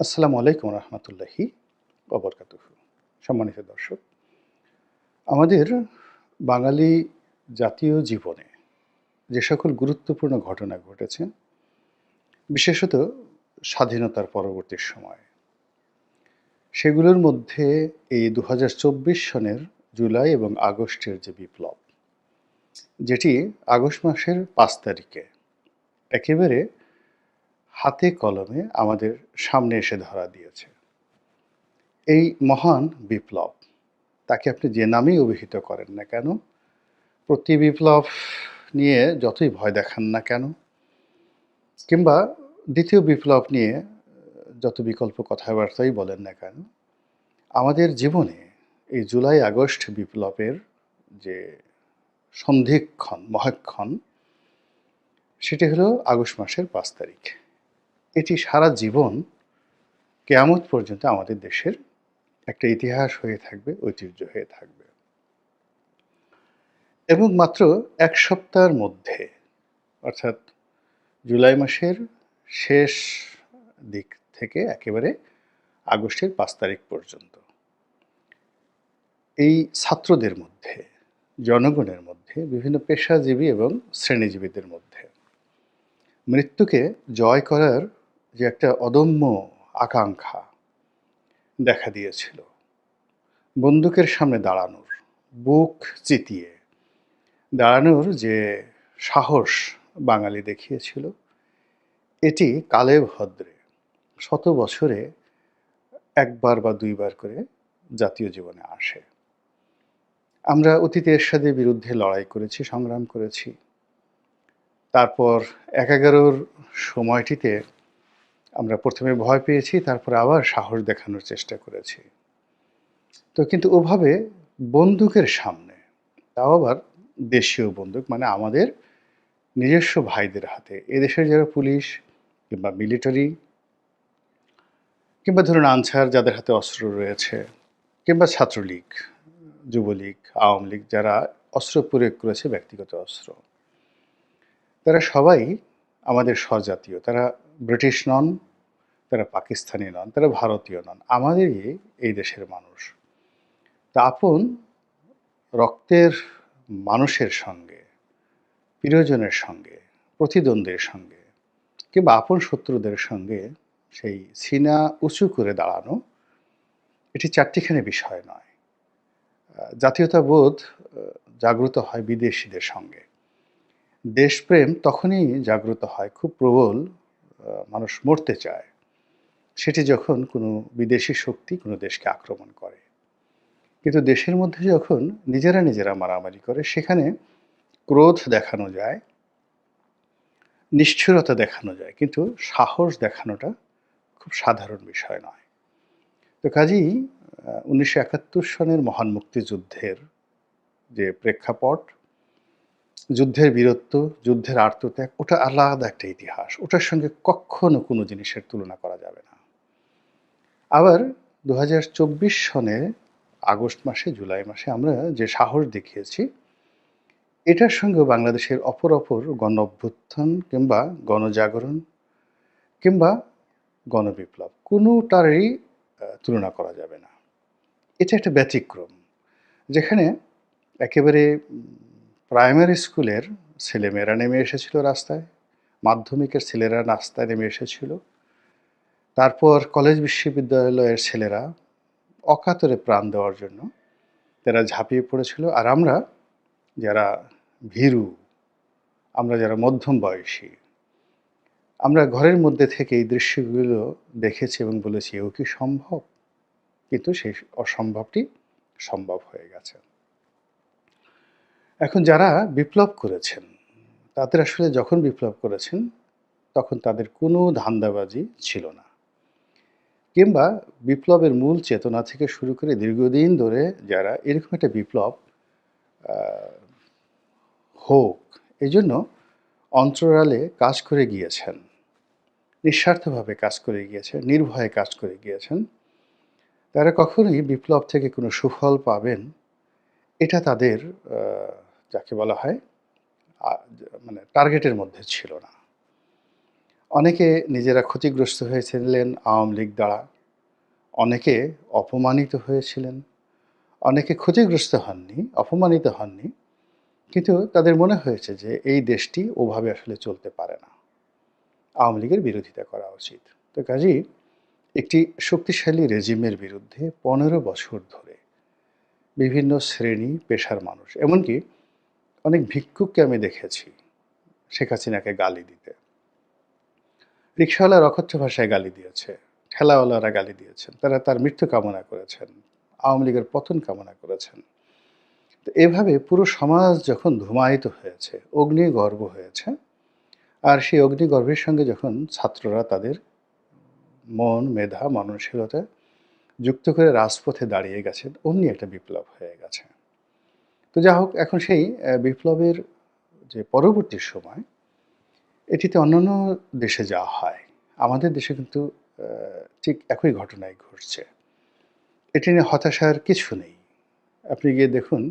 আসসালামু আলাইকুম রহমতুল্লাহি অবরকাতুহ সম্মানিত দর্শক, আমাদের বাঙালি জাতীয় জীবনে যে সকল গুরুত্বপূর্ণ ঘটনা ঘটেছে, বিশেষত স্বাধীনতার পরবর্তী সময়, সেগুলোর মধ্যে এই দু হাজার চব্বিশ সনের জুলাই এবং আগস্টের যে বিপ্লব, যেটি আগস্ট মাসের পাঁচ তারিখে একেবারে হাতে কলমে আমাদের সামনে এসে ধরা দিয়েছে। এই মহান বিপ্লব, তাকে আপনি যে নামেই অভিহিত করেন না কেন, প্রতি বিপ্লব নিয়ে যতই ভয় দেখান না কেন, কিংবা দ্বিতীয় বিপ্লব নিয়ে যত বিকল্প কথাবার্তাই বলেন না কেন, আমাদের জীবনে এই জুলাই আগস্ট বিপ্লবের যে সন্ধিক্ষণ, মহাক্ষণ, সেটি হলো আগস্ট মাসের পাঁচ তারিখ। এটি সারা জীবন কেয়ামত পর্যন্ত আমাদের দেশের একটা ইতিহাস হয়ে থাকবে, ঐতিহ্য হয়ে থাকবে। এবং মাত্র এক সপ্তাহের মধ্যে, অর্থাৎ জুলাই মাসের শেষ দিক থেকে একেবারে আগস্টের পাঁচ তারিখ পর্যন্ত, এই ছাত্রদের মধ্যে, জনগণের মধ্যে, বিভিন্ন পেশাজীবী এবং শ্রেণীজীবীদের মধ্যে, মৃত্যুকে জয় করার যে একটা অদম্য আকাঙ্ক্ষা দেখা দিয়েছিল। বন্দুকের সামনে দাঁড়ানোর, বুক চিতিয়ে দাঁড়ানোর যে সাহস বাঙালি দেখিয়েছিল, এটি কালে ভদ্রে শত বছরে একবার বা দুইবার করে জাতীয় জীবনে আসে। আমরা অতীতে এরশাদের বিরুদ্ধে লড়াই করেছি, সংগ্রাম করেছি। তারপর এক এগারোর সময়টিতে আমরা প্রথমে ভয় পেয়েছি, তারপর আবার সাহস দেখানোর চেষ্টা করেছি। তো কিন্তু ওভাবে বন্দুকের সামনে, তাও আবার দেশীয় বন্দুক মানে আমাদের নিজস্ব ভাইদের হাতে, এদেশের যারা পুলিশ কিংবা মিলিটারি কিংবা ধরুন আনসার যাদের হাতে অস্ত্র রয়েছে, কিংবা ছাত্রলীগ, যুবলীগ, আওয়ামী লীগ, যারা অস্ত্র প্রয়োগ করেছে ব্যক্তিগত অস্ত্র, তারা সবাই আমাদের স্বজাতীয়, তারা ব্রিটিশ নন, তারা পাকিস্তানি নন, তারা ভারতীয় নন, আমাদেরই এই দেশের মানুষ। তা আপন রক্তের মানুষের সঙ্গে, প্রিয়জনের সঙ্গে, প্রতিদ্বন্দ্বের সঙ্গে, কিংবা আপন শত্রুদের সঙ্গে সেই সিনা উঁচু করে দাঁড়ানো, এটি চারটিখানি বিষয় নয়। জাতীয়তাবোধ জাগ্রত হয় বিদেশিদের সঙ্গে। দেশপ্রেম তখনই জাগ্রত হয়, খুব প্রবল মানুষ মরতে চায়, সেটি যখন কোনো বিদেশি শক্তি কোনো দেশকে আক্রমণ করে। কিন্তু দেশের মধ্যে যখন নিজেরা নিজেরা মারামারি করে, সেখানে ক্রোধ দেখানো যায়, নিষ্ঠুরতা দেখানো যায়, কিন্তু সাহস দেখানোটা খুব সাধারণ বিষয় নয়। তো কাজেই উনিশশো একাত্তর সনের মহান মুক্তিযুদ্ধের যে প্রেক্ষাপট যুদ্ধের বীরত্ব, যুদ্ধের আর্তত্যাগ, ওটা আলাদা একটা ইতিহাস। ওটার সঙ্গে কখনো কোনো জিনিসের তুলনা করা যাবে না। আবার দু হাজার চব্বিশ সনে আগস্ট মাসে, জুলাই মাসে আমরা যে সাহস দেখিয়েছি, এটার সঙ্গে বাংলাদেশের অপর অপর গণ অভ্যুত্থান কিংবা গণজাগরণ কিংবা গণবিপ্লব, কোনোটারই তুলনা করা যাবে না। এটা একটা ব্যতিক্রম, যেখানে একেবারে প্রাইমারি স্কুলের ছেলেমেয়েরা নেমে এসেছিল রাস্তায়, মাধ্যমিকের ছেলেরা রাস্তায় নেমে এসেছিল। তারপর কলেজ বিশ্ববিদ্যালয়ের ছেলেরা অকাতরে প্রাণ দেওয়ার জন্য তারা ঝাঁপিয়ে পড়েছিল। আর আমরা যারা ভীরু, আমরা যারা মধ্যম বয়সী, আমরা ঘরের মধ্যে থেকে এই দৃশ্যগুলো দেখেছি এবং বলেছি, এও কি সম্ভব? কিন্তু সেই অসম্ভবটি সম্ভব হয়ে গেছে। এখন যারা বিপ্লব করেছেন, তাদের আসলে যখন বিপ্লব করেছেন, তখন তাদের কোনো ধান্দাবাজি ছিল না। কিংবা বিপ্লবের মূল চেতনা থেকে শুরু করে দীর্ঘদিন ধরে যারা এরকম একটা বিপ্লব হোক এই জন্য অন্তরালে কাজ করে গিয়েছেন, নিঃস্বার্থভাবে কাজ করে গিয়েছেন, নির্ভয়ে কাজ করে গিয়েছেন, তারা কখনোই বিপ্লব থেকে কোনো সুফল পাবেন, এটা তাদের যাকে বলা হয় মানে টার্গেটের মধ্যে ছিল না। অনেকে নিজেরা ক্ষতিগ্রস্ত হয়েছিলেন আওয়ামী লীগ দ্বারা, অনেকে অপমানিত হয়েছিলেন, অনেকে ক্ষতিগ্রস্ত হননি, অপমানিত হননি, কিন্তু তাদের মনে হয়েছে যে এই দেশটি ওভাবে আসলে চলতে পারে না। আওয়ামী লীগের বিরোধিতা করা উচিত। তো কাজেই একটি শক্তিশালী রেজিমের বিরুদ্ধে পনেরো বছর ধরে বিভিন্ন শ্রেণি, পেশার মানুষ, এমনকি অনেক ভিক্ষুককে আমি দেখেছি, শেখ হাসিনাকে গালি দিতে। রিক্সাওয়ালার অকথ্য ভাষায় গালি দিয়েছে, ঠেলাওয়ালারা গালি দিয়েছেন, তারা তার মৃত্যু কামনা করেছেন, আওয়ামী লীগের পতন কামনা করেছেন। তো এভাবে পুরো সমাজ যখন ধুমায়িত হয়েছে, অগ্নিগর্ভ হয়েছে, আর সেই অগ্নিগর্ভের সঙ্গে যখন ছাত্ররা তাদের মন, মেধা মননশীলতা যুক্ত করে রাজপথে দাঁড়িয়ে গেছেন, অমনি একটা বিপ্লব হয়ে গেছে। তো যা হোক, এখন সেই বিপ্লবের যে পরবর্তী সময়, এটিতে অন্যান্য দেশে যাওয়া হয়। আমাদের দেশে কিন্তু ঠিক একই ঘটনাই ঘটছে। এটি নিয়ে হতাশার কিছু নেই। আপনি গিয়ে দেখুন,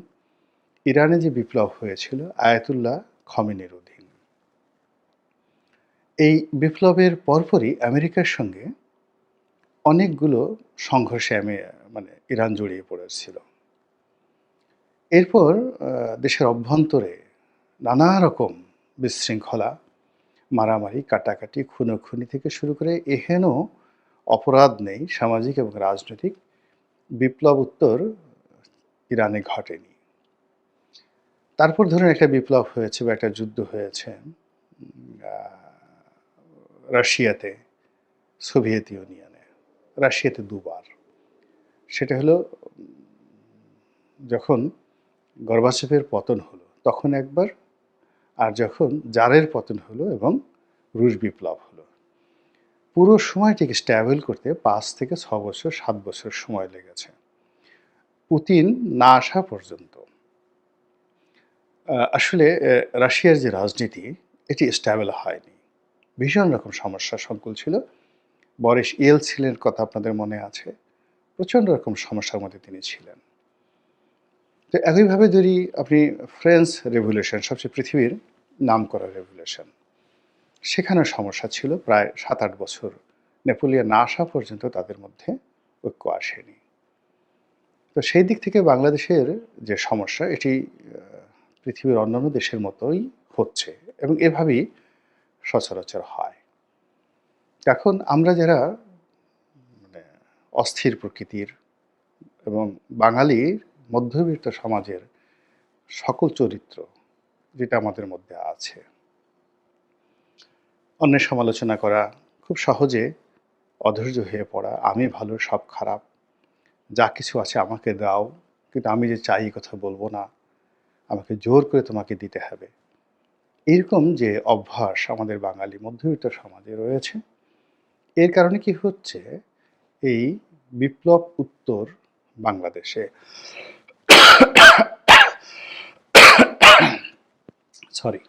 ইরানে যে বিপ্লব হয়েছিল, আয়াতুল্লাহ খমেনের অধীন। এই বিপ্লবের পরপরই আমেরিকার সঙ্গে অনেকগুলো সংঘর্ষে আমি মানে ইরান জড়িয়ে পড়েছিল। এরপর দেশের অভ্যন্তরে নানা রকম বিশৃঙ্খলা, মারামারি, কাটাকাটি, খুনোখুনি থেকে শুরু করে এহেন অপরাধ নেই সামাজিক এবং রাজনৈতিক বিপ্লব উত্তর ইরানে ঘটেনি। তারপর ধরুন একটা বিপ্লব হয়েছে বা একটা যুদ্ধ হয়েছে রাশিয়াতে, সোভিয়েত ইউনিয়নে, রাশিয়াতে দুবার। সেটা হলো যখন গর্বাচেপের পতন হলো, তখন একবার, আর যখন জারের পতন হলো এবং রুশ বিপ্লব হলো। পুরো সময়টিকে স্ট্যাবল করতে পাঁচ থেকে ছ বছর, সাত বছর সময় লেগেছে। পুতিন না আসা পর্যন্ত। আসলে রাশিয়ার যে রাজনীতি, এটি স্ট্যাবল হয়নি। ভীষণ রকম সমস্যা সংকুল ছিল। বরিস ইয়েল ছিলেন কথা আপনাদের মনে আছে? প্রচণ্ড রকম সমস্যার মধ্যে তিনি ছিলেন। তো একইভাবে যদি আপনি ফ্রেঞ্চ রেভলিউশন সবচেয়ে পৃথিবীর নাম করা রেভলিউশন সেখানে সমস্যা ছিল, প্রায় সাত আট বছর নেপোলিয়ন না আসা পর্যন্ত তাদের মধ্যে ঐক্য আসেনি। তো সেই দিক থেকে বাংলাদেশের যে সমস্যা, এটি পৃথিবীর অন্যান্য দেশের মতোই হচ্ছে এবং এভাবেই সচরাচর হয়। এখন আমরা যারা মানে অস্থির প্রকৃতির এবং বাঙালির মধ্যবিত্ত সমাজের সকল চরিত্র যেটা আমাদের মধ্যে আছে। অন্যের সমালোচনা করা, খুব সহজে অধৈর্য হয়ে পড়া, আমি ভালো, সব খারাপ, যা কিছু আছে আমাকে দাও, কিন্তু আমি যে চাই কথা বলব না, আমাকে জোর করে তোমাকে দিতে হবে। এরকম যে অভ্যাস আমাদের বাঙালি মধ্যবিত্ত সমাজে রয়েছে, এর কারণে কি হচ্ছে? এই বিপ্লব উত্তর বাংলাদেশে। সরি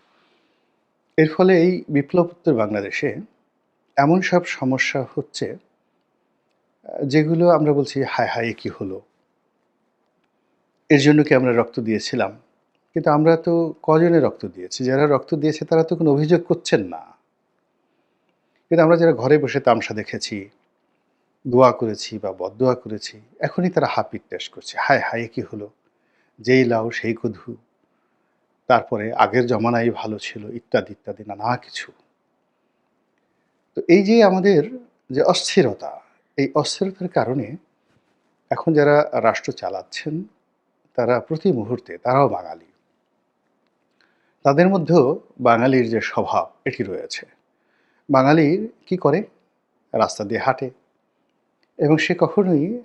এর ফলে এই বিপ্লব উত্তর বাংলাদেশে এমন সব সমস্যা হচ্ছে, যেগুলো আমরা বলছি, হায় হায় কি হলো? এর জন্য কি আমরা রক্ত দিয়েছিলাম? কিন্তু আমরা তো কজনে রক্ত দিয়েছি? যারা রক্ত দিয়েছে, তারা তো কোনো অভিযোগ করছেন না। কিন্তু আমরা যারা ঘরে বসে তামসা দেখেছি, দোয়া করেছি বা বদোয়া করেছি, এখনই তারা হাপির টেস্ট করছে। হায় হায় কি হলো? যেই লাউ, সেই কধু তারপরে আগের জমানাই ভালো ছিল, ইত্যাদি ইত্যাদি, নানা কিছু। তো এই যে আমাদের যে অস্থিরতা, এই অস্থিরতার কারণে এখন যারা রাষ্ট্র চালাচ্ছেন, তারা প্রতি মুহূর্তে, তারাও বাঙালি। তাদের মধ্যেও বাঙালির যে স্বভাব, এটি রয়েছে। বাঙালির কি করে? রাস্তা দিয়ে হাঁটে। এবং সে কখনোই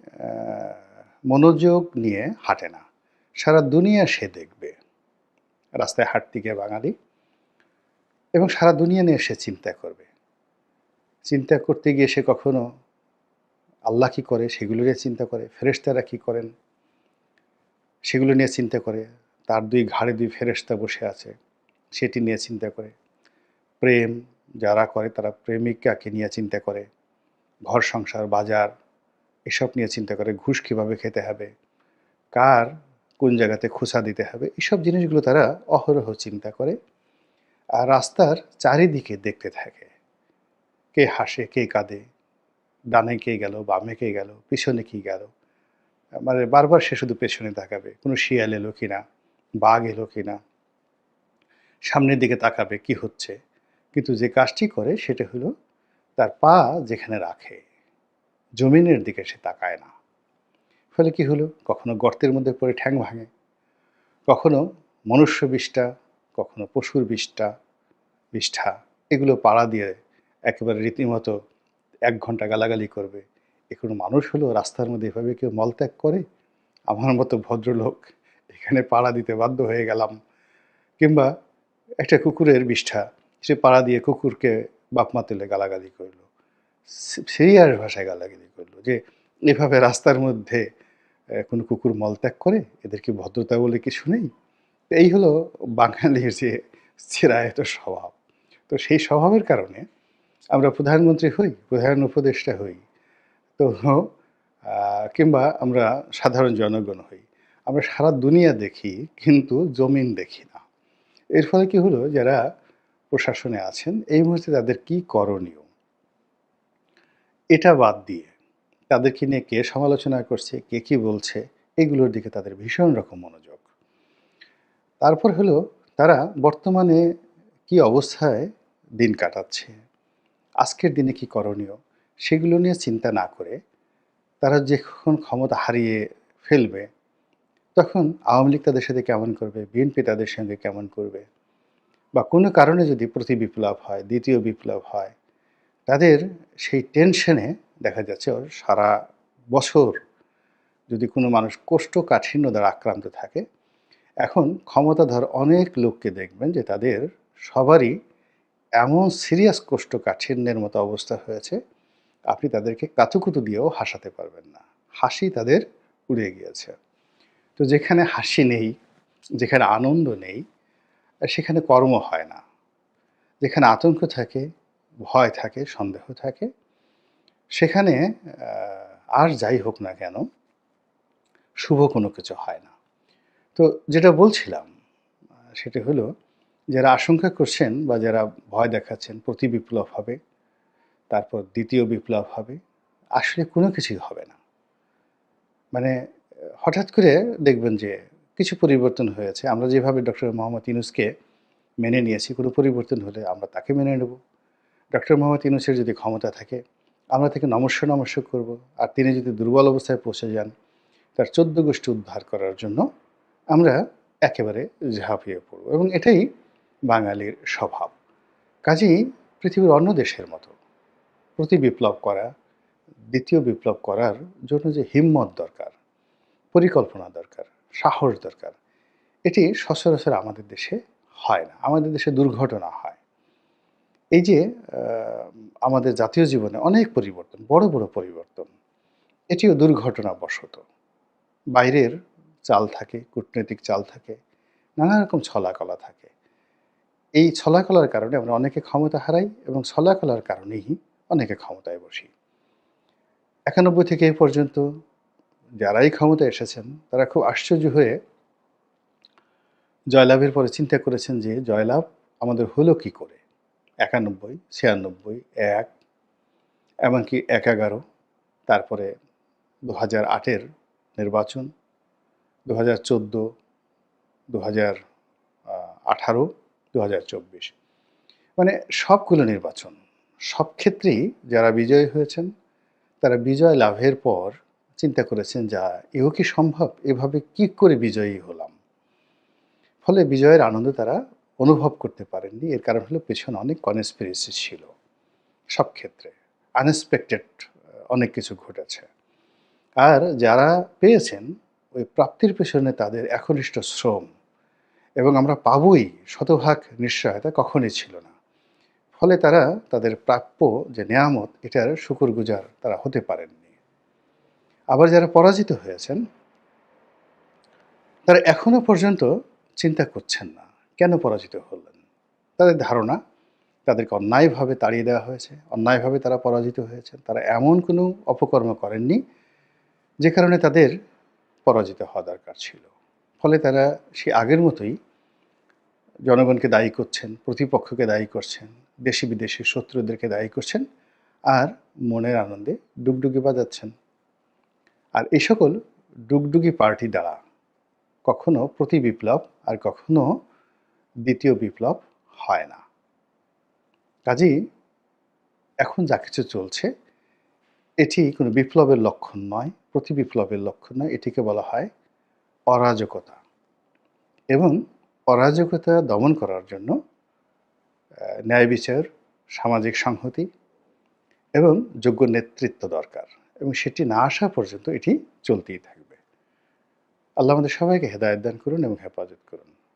মনোযোগ নিয়ে হাঁটে না। সারা দুনিয়া সে দেখবে। রাস্তায় হাঁটতে গিয়ে বাঙালি। এবং সারা দুনিয়া নিয়ে সে চিন্তা করবে। চিন্তা করতে গিয়ে সে কখনো আল্লাহ কি করে সেগুলো নিয়ে চিন্তা করে, ফেরেশতারা কি করেন সেগুলো নিয়ে চিন্তা করে, তার দুই ঘাড়ে দুই ফেরেশতা বসে আছে সেটি নিয়ে চিন্তা করে। প্রেম যারা করে তারা প্রেমিকাকে নিয়ে চিন্তা করে, ঘর সংসার, বাজার এসব নিয়ে চিন্তা করে, ঘুষ কীভাবে খেতে হবে, কার কোন জায়গাতে খোসা দিতে হবে, এসব জিনিসগুলো তারা অহরহ চিন্তা করে আর রাস্তার চারিদিকে দেখতে থাকে। কে হাসে, কে কাঁদে, ডানে কে গেল, বামে কে গেল, পিছনে কি গেল? মানে বারবার সে শুধু পেছনে তাকাবে, কোনো শিয়াল এলো কিনা, বাঘ এলো কিনা, সামনের দিকে তাকাবে কি হচ্ছে? কিন্তু যে কাজটি করে সেটা হলো তার পা যেখানে রাখে, জমিনের দিকে সে তাকায় না। ফলে কি হলো? কখনো গর্তের মধ্যে পড়ে ঠ্যাং ভাঙে, কখনো মনুষ্য বিষ্ঠা, কখনো পশুর বিষ্ঠা বিষ্ঠা, এগুলো পাড়া দিয়ে একেবারে রীতিমতো এক ঘণ্টা গালাগালি করবে। এ কোনো মানুষ হলো? রাস্তার মধ্যে এভাবে কেউ মলত্যাগ করে? আমার মতো ভদ্রলোক এখানে পাড়া দিতে বাধ্য হয়ে গেলাম। কিংবা একটা কুকুরের বিষ্ঠা, সে পাড়া দিয়ে কুকুরকে বাপমা তুলে গালাগালি করল। সিরিয়াস ভাষায় গালাগালি করল যে, এভাবে রাস্তার মধ্যে কোনো কুকুর মলত্যাগ করে, এদেরকে ভদ্রতা বলে কিছু নেই। এই হলো বাঙালির যে চিরায়ত স্বভাব। তো সেই স্বভাবের কারণে আমরা প্রধানমন্ত্রী হই, প্রধান উপদেষ্টা হই। তো কিংবা আমরা সাধারণ জনগণ হই। আমরা সারা দুনিয়া দেখি, কিন্তু জমিন দেখি না। এর ফলে কি হলো, যারা প্রশাসনে আছেন, এই মুহূর্তে তাদের কি করণীয়? এটা বাদ দিয়ে তাদেরকে নিয়ে কে সমালোচনা করছে, কে কি বলছে, এগুলোর দিকে তাদের ভীষণ রকম মনোযোগ। তারপর হলো তারা বর্তমানে কি অবস্থায় দিন কাটাচ্ছে, আজকের দিনে কি করণীয়, সেগুলো নিয়ে চিন্তা না করে তারা যখন ক্ষমতা হারিয়ে ফেলবে, তখন আওয়ামী লীগ তাদের সাথে কেমন করবে, বিএনপি তাদের সঙ্গে কেমন করবে বা কোনো কারণে যদি প্রতি বিপ্লব হয়, দ্বিতীয় বিপ্লব হয়, তাদের সেই টেনশনে দেখা যাচ্ছে ওর সারা বছর যদি কোনো মানুষ কোষ্ঠকাঠিন্য দ্বারা আক্রান্ত থাকে, এখন ক্ষমতাধর অনেক লোককে দেখবেন যে তাদের সবারই এমন সিরিয়াস কোষ্ঠকাঠিন্যের মতো অবস্থা হয়েছে, আপনি তাদেরকে কাতুকুতু দিয়েও হাসাতে পারবেন না। হাসি তাদের উড়ে গিয়েছে। তো যেখানে হাসি নেই, যেখানে আনন্দ নেই, সেখানে কর্ম হয় না। যেখানে আতঙ্ক থাকে, ভয় থাকে, সন্দেহ থাকে সেখানে আর যাই হোক না কেন, শুভ কোনো কিছু হয় না। তো যেটা বলছিলাম, সেটা হলো, যারা আশঙ্কা করছেন বা যারা ভয় দেখাচ্ছেন, প্রতি বিপ্লব হবে, তারপর দ্বিতীয় বিপ্লব হবে, আসলে কোনো কিছুই হবে না। মানে হঠাৎ করে দেখবেন যে কিছু পরিবর্তন হয়েছে। আমরা যেভাবে ডক্টর মোহাম্মদ ইউনুসকে মেনে নিয়েছি, কোনো পরিবর্তন হলে আমরা তাকে মেনে নেব। ডক্টর মোহাম্মদ ইউনুসের যদি ক্ষমতা থাকে আমরা তাকে নমস্য নমস্য করব। আর তিনি যদি দুর্বল অবস্থায় পৌঁছে যান, তার চোদ্দ গোষ্ঠী উদ্ধার করার জন্য আমরা একেবারে ঝাঁপিয়ে পড়ব। এবং এটাই বাঙালির স্বভাব। কাজেই পৃথিবীর অন্য দেশের মতো প্রতি বিপ্লব করা, দ্বিতীয় বিপ্লব করার জন্য যে হিম্মত দরকার, পরিকল্পনা দরকার, সাহস দরকার, এটি সচরাচর আমাদের দেশে হয় না। আমাদের দেশে দুর্ঘটনা হয়। এই যে আমাদের জাতীয় জীবনে অনেক পরিবর্তন, বড় বড় পরিবর্তন। এটিও দুর্ঘটনাবশত। বাইরের চাল থাকে, কূটনৈতিক চাল থাকে, নানা রকম ছলাকলা থাকে। এই ছলাকলার কারণে আমরা অনেকে ক্ষমতা হারাই এবং ছলাকলার কারণেই অনেকে ক্ষমতায় বসি। একানব্বই থেকে এই পর্যন্ত যারাই ক্ষমতায় এসেছেন, তারা খুব আশ্চর্য হয়ে জয়লাভের পরে চিন্তা করেছেন যে, জয়লাভ আমাদের হলো কি করে? একানব্বই, ছিয়ানব্বই, এক, এমনকি এক এগারো, তারপরে দু হাজার আটের নির্বাচন দু হাজার চোদ্দ দু হাজার আঠারো দু হাজার চব্বিশ। মানে সবগুলো নির্বাচন, সব ক্ষেত্রেই যারা বিজয়ী হয়েছেন, তারা বিজয় লাভের পর চিন্তা করেছেন যা এও কি সম্ভব? এভাবে কি করে বিজয়ী হলাম? ফলে বিজয়ের আনন্দ তারা অনুভব করতে পারেননি। এর কারণ হলো পেছনে অনেক কনস্পিরেসি ছিল। সব ক্ষেত্রে আনএক্সপেক্টেড অনেক কিছু ঘটেছে। আর যারা পেয়েছেন, ওই প্রাপ্তির পেছনে তাদের একনিষ্ঠ শ্রম এবং আমরা পাবই শতভাগ নিশ্চয়তা কখনই ছিল না। ফলে তারা তাদের প্রাপ্য যে নেয়ামত, এটার শুকরগুজার তারা হতে পারেননি। আবার যারা পরাজিত হয়েছেন, তারা এখনও পর্যন্ত চিন্তা করছেন না। কেন পরাজিত হলেন? তাদের ধারণা, তাদেরকে অন্যায়ভাবে তাড়িয়ে দেওয়া হয়েছে, অন্যায়ভাবে তারা পরাজিত হয়েছে তারা এমন কোনো অপকর্ম করেননি যে কারণে তাদের পরাজিত হওয়া দরকার ছিল। ফলে তারা সে আগের মতোই জনগণকে দায়ী করছেন, প্রতিপক্ষকে দায়ী করছেন, দেশি বিদেশি শত্রুদেরকে দায়ী করছেন আর মনের আনন্দে ডুগডুগি বাজাচ্ছেন। আর এই সকল ডুগডুগি পার্টি দ্বারা কখনো প্রতি বিপ্লব আর কখনো দ্বিতীয় বিপ্লব হয় না। কাজেই এখন যা কিছু চলছে, এটি কোনো বিপ্লবের লক্ষণ নয়, প্রতি বিপ্লবের লক্ষণ নয়, এটিকে বলা হয় অরাজকতা। এবং অরাজকতা দমন করার জন্য ন্যায় বিচার, সামাজিক সংহতি এবং যোগ্য নেতৃত্ব দরকার। এবং সেটি না আসা পর্যন্ত এটি চলতেই থাকবে। আল্লাহ আমাদের সবাইকে হেদায়ত দান করুন এবং হেফাজত করুন।